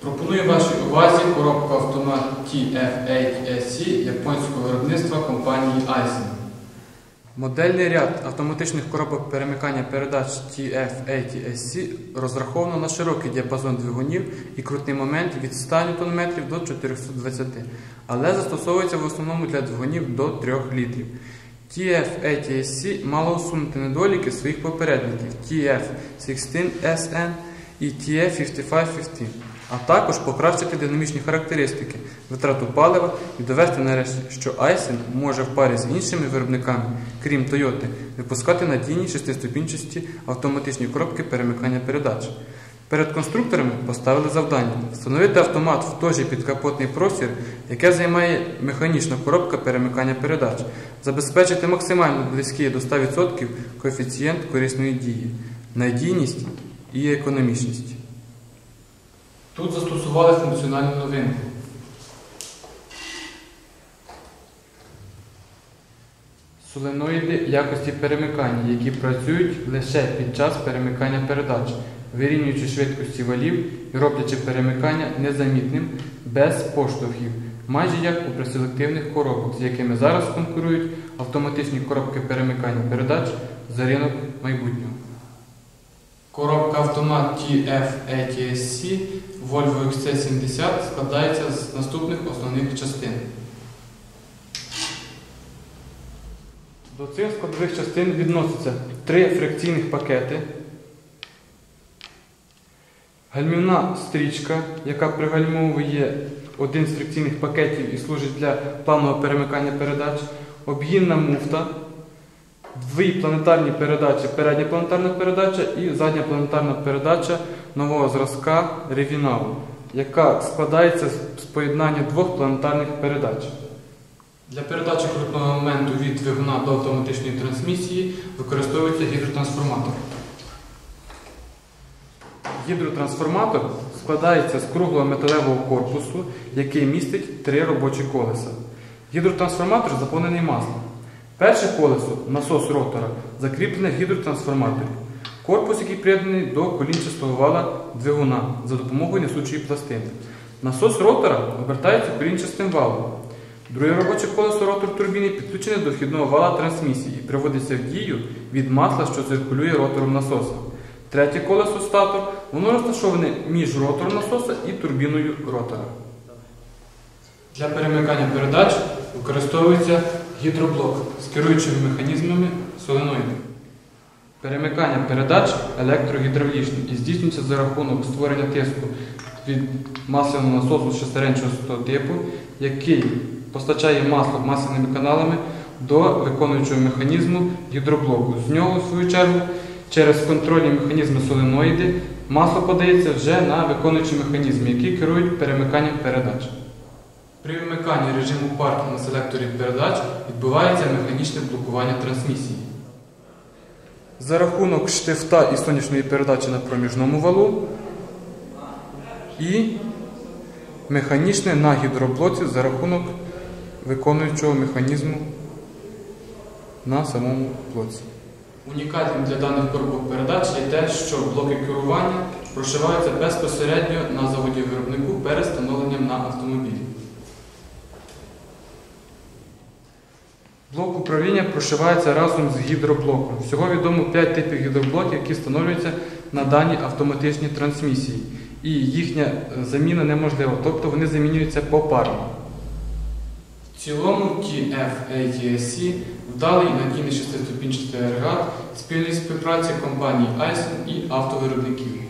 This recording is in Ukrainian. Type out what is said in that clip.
Пропоную вашій увазі коробку автомат TF8SC японського виробництва компанії Aisin. Модельний ряд автоматичних коробок перемикання передач TF80SC розраховано на широкий діапазон двигунів і крутний момент від 100 Нм до 420 але застосовується в основному для двигунів до 3 літрів. TF80SC мало усунути недоліки своїх попередників TF16SN і TF5515, а також покращити динамічні характеристики, витрату палива і довести нарешті, що Aisin може в парі з іншими виробниками, крім Toyota, випускати надійні шестиступінчасті автоматичні коробки перемикання передач. Перед конструкторами поставили завдання встановити автомат в той же підкапотний простір, яке займає механічна коробка перемикання передач, забезпечити максимально близький до 100% коефіцієнт корисної дії, надійність і економічність. Тут застосували функціональну новинку. Соленоїди якості перемикання, які працюють лише під час перемикання передач, вирівнюючи швидкості валів і роблячи перемикання незамітним, без поштовхів, майже як у преселективних коробок, з якими зараз конкурують автоматичні коробки перемикання передач за ринок майбутнього. Коробка автомат TF80SC Volvo XC70 складається з наступних основних частин. До цих складових частин відносяться три фрикційних пакети, гальмівна стрічка, яка пригальмовує один з фрикційних пакетів і служить для плавного перемикання передач, об'їнна муфта, дві планетарні передачі, передня планетарна передача і задня планетарна передача нового зразка Ревінау, яка складається з поєднання двох планетарних передач. Для передачі крутного моменту від двигуна до автоматичної трансмісії використовується гідротрансформатор. Гідротрансформатор складається з круглого металевого корпусу, який містить три робочі колеса. Гідротрансформатор заповнений маслом. Перше колесо, насос ротора, закріплене в гідротрансформаторі. Корпус, який приєднаний до колінчастого вала двигуна за допомогою несучої пластини. Насос ротора обертається колінчастим валом. Друге робоче колесо ротор турбіни підключене до вхідного вала трансмісії і приводиться в дію від масла, що циркулює ротором насоса. Третє колесо статор, воно розташоване між ротором насоса і турбіною ротора. Для перемикання передач використовується гідроблок з керуючими механізмами соленоїдів. Перемикання передач електрогідравлічне і здійснюється за рахунок створення тиску від масляного насосу шестеренчастого типу, який постачає масло масляними каналами до виконуючого механізму гідроблоку. З нього, в свою чергу, через контрольні механізми соленоїди масло подається вже на виконуючий механізм, який керують перемиканням передач. При вимиканні режиму парку на селекторі передач відбувається механічне блокування трансмісії. За рахунок штифта і сонячної передачі на проміжному валу і механічне на гідроблоці за рахунок виконуючого механізму на самому блоці. Унікальним для даних коробок передач є те, що блоки керування прошиваються безпосередньо на заводі виробнику перед встановленням на автомобілі. Блок управління прошивається разом з гідроблоком. Всього відомо 5 типів гідроблоків, які встановлюються на даній автоматичній трансмісії. І їхня е, заміна неможлива, тобто вони замінюються попарно. В цілому TF-ATSC вдалий надійний шестиступінчатий агрегат спільної співпраці компаній Aisin і автовиробників.